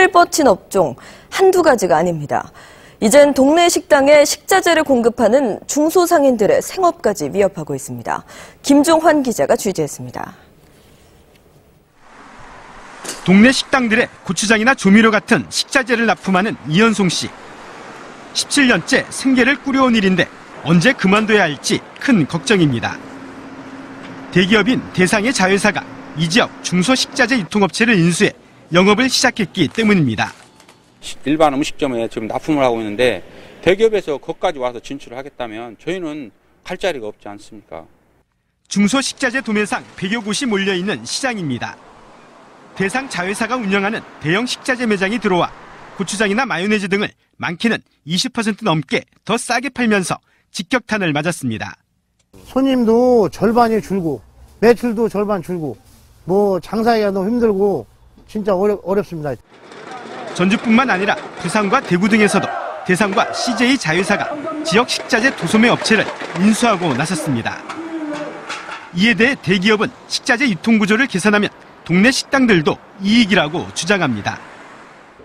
손을 뻗친 업종 한두 가지가 아닙니다. 이젠 동네 식당에 식자재를 공급하는 중소상인들의 생업까지 위협하고 있습니다. 김종환 기자가 취재했습니다. 동네 식당들의 고추장이나 조미료 같은 식자재를 납품하는 이현송 씨. 17년째 생계를 꾸려온 일인데 언제 그만둬야 할지 큰 걱정입니다. 대기업인 대상의 자회사가 이 지역 중소식자재 유통업체를 인수해 영업을 시작했기 때문입니다. 일반 음식점에 지금 납품을 하고 있는데 대기업에서 거기까지 와서 진출을 하겠다면 저희는 갈 자리가 없지 않습니까? 중소식자재 도매상 100여 곳이 몰려있는 시장입니다. 대상 자회사가 운영하는 대형 식자재 매장이 들어와 고추장이나 마요네즈 등을 많게는 20% 넘게 더 싸게 팔면서 직격탄을 맞았습니다. 손님도 절반이 줄고 매출도 절반 줄고 뭐 장사하기가 너무 힘들고 진짜 어렵, 어렵습니다. 전주뿐만 아니라 부산과 대구 등에서도 대상과 CJ 자회사가 지역 식자재 도소매 업체를 인수하고 나섰습니다. 이에 대해 대기업은 식자재 유통 구조를 개선하면 동네 식당들도 이익이라고 주장합니다.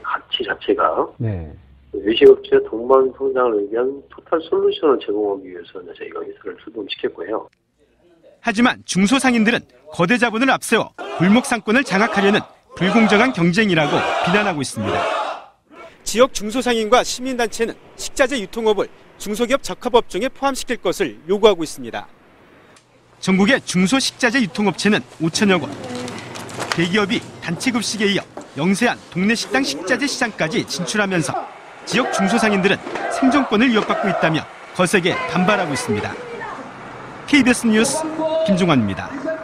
가치 자체가 네. 외식업체 동반 성장을 위한 토탈 솔루션을 제공하기 위해서 저희가 회사를 출범시켰고요. 하지만 중소상인들은 거대 자본을 앞세워 골목 상권을 장악하려는 불공정한 경쟁이라고 비난하고 있습니다. 지역 중소상인과 시민단체는 식자재 유통업을 중소기업 적합업종에 포함시킬 것을 요구하고 있습니다. 전국의 중소식자재 유통업체는 5천여 곳. 대기업이 단체급식에 이어 영세한 동네 식당 식자재 시장까지 진출하면서 지역 중소상인들은 생존권을 위협받고 있다며 거세게 반발하고 있습니다. KBS 뉴스 김종환입니다.